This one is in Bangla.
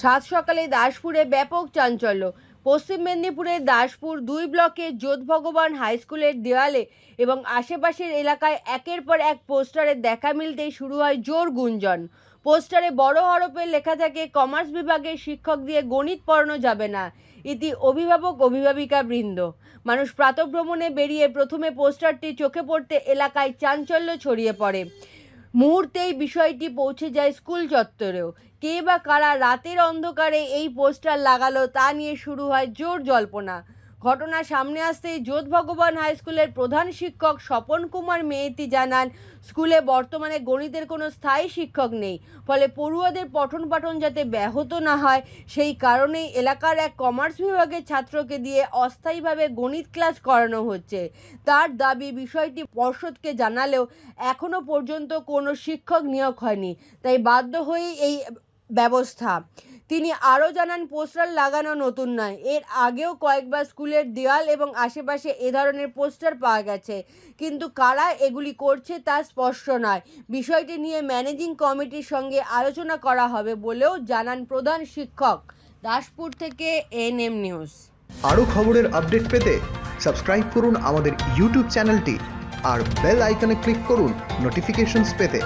সাত সকালে দাসপুরে ব্যাপক চাঞ্চল্য। পশ্চিম মেদিনীপুরের দাসপুর দুই ব্লকে যোধ ভগবান হাই স্কুলের দেওয়ালে এবং আশেপাশের এলাকায় একের পর এক পোস্টারের দেখা মিলতেই শুরু হয় জোর গুঞ্জন। পোস্টারে বড় হরপে লেখা থাকে, কমার্স বিভাগের শিক্ষক দিয়ে গণিত পড়ানো যাবে না। ইতি অভিভাবক অভিভাবিকা বৃন্দ। মানুষ প্রাতভ্রমণে বেরিয়ে প্রথমে পোস্টারটি চোখে পড়তে এলাকায় চাঞ্চল্য ছড়িয়ে পড়ে। মুহূর্তেই বিষয়টি পৌঁছে যায় স্কুল চত্বরেও। কে বা কারা রাতের অন্ধকারে এই পোস্টার লাগালো তা নিয়ে শুরু হয় জোর জল্পনা। ঘটনা সামনে আসতেই যোধ ভগবান হাই স্কুলের প্রধান শিক্ষক স্বপন কুমার মেয়েতি জানান, স্কুলে বর্তমানে গণিতের কোনো স্থায়ী শিক্ষক নেই। ফলে পড়ুয়াদের পঠন পাঠন যাতে ব্যাহত না হয়, সেই কারণেই এলাকার এক কমার্স বিভাগের ছাত্রকে দিয়ে অস্থায়ীভাবে গণিত ক্লাস করানো হচ্ছে। তার দাবি, বিষয়টি পর্ষদকে জানালেও এখনও পর্যন্ত কোনো শিক্ষক নিয়োগ হয়নি। তাই বাধ্য হয়েই এই ব্যবস্থা। তিনি আরও জানান, পোস্টার লাগানো নতুন নয়। এর আগেও কয়েকবার স্কুলের দেওয়াল এবং আশেপাশে এ ধরনের পোস্টার পাওয়া গেছে। কিন্তু কারা এগুলি করছে তা স্পষ্ট নয়। বিষয়টি নিয়ে ম্যানেজিং কমিটির সঙ্গে আলোচনা করা হবে বলেও জানান প্রধান শিক্ষক। দাসপুর থেকে এনএম নিউজ। আরও খবরের আপডেট পেতে সাবস্ক্রাইব করুন আমাদের ইউটিউব চ্যানেলটি আর বেল আইকনে ক্লিক করুন নোটিফিকেশনস পেতে।